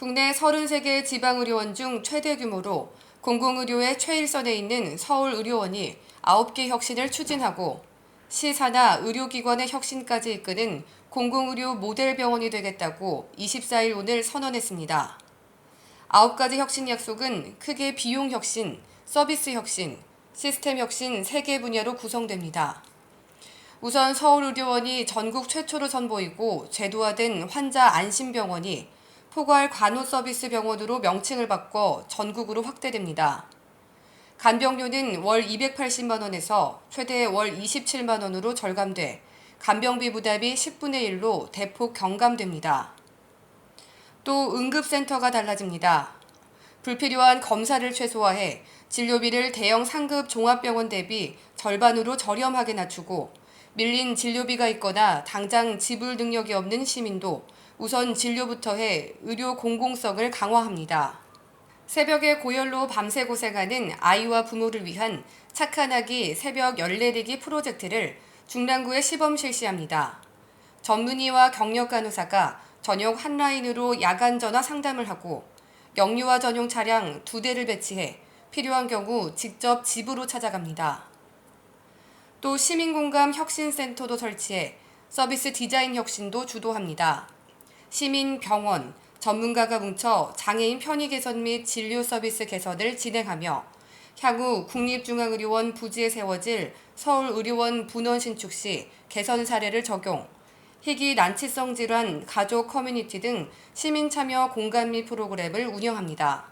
33개 지방의료원 중 최대 규모로 공공의료의 최일선에 있는 서울의료원이 9개 혁신을 추진하고 시사나 의료기관의 혁신까지 이끄는 공공의료 모델 병원이 되겠다고 24일 오늘 선언했습니다. 9가지 혁신 약속은 크게 비용 혁신, 서비스 혁신, 시스템 혁신 3개 분야로 구성됩니다. 우선 서울의료원이 전국 최초로 선보이고 제도화된 환자 안심병원이 포괄 간호 서비스 병원으로 명칭을 바꿔 전국으로 확대됩니다. 간병료는 월 280만 원에서 최대 월 27만 원으로 절감돼 간병비 부담이 10분의 1로 대폭 경감됩니다. 또 응급센터가 달라집니다. 불필요한 검사를 최소화해 진료비를 대형 상급 종합병원 대비 절반으로 저렴하게 낮추고 밀린 진료비가 있거나 당장 지불 능력이 없는 시민도 우선 진료부터 해 의료 공공성을 강화합니다. 새벽에 고열로 밤새 고생하는 아이와 부모를 위한 착한 아기 새벽 열내리기 프로젝트를 중랑구에 시범 실시합니다. 전문의와 경력 간호사가 저녁 한 라인으로 야간 전화 상담을 하고 영유아 전용 차량 두 대를 배치해 필요한 경우 직접 집으로 찾아갑니다. 또 시민공감 혁신센터도 설치해 서비스 디자인 혁신도 주도합니다. 시민, 병원, 전문가가 뭉쳐 장애인 편의 개선 및 진료 서비스 개선을 진행하며 향후 국립중앙의료원 부지에 세워질 서울의료원 분원 신축 시 개선 사례를 적용, 희귀 난치성 질환 가족 커뮤니티 등 시민 참여 공간 및 프로그램을 운영합니다.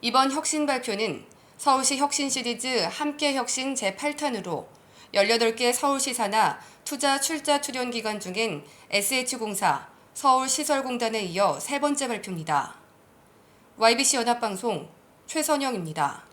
이번 혁신 발표는 서울시 혁신 시리즈 함께 혁신 제8탄으로 18개 서울시사나 투자 출자 출연 기관 중엔 SH공사, 서울시설공단에 이어 세 번째 발표입니다. YBC 연합방송 최선영입니다.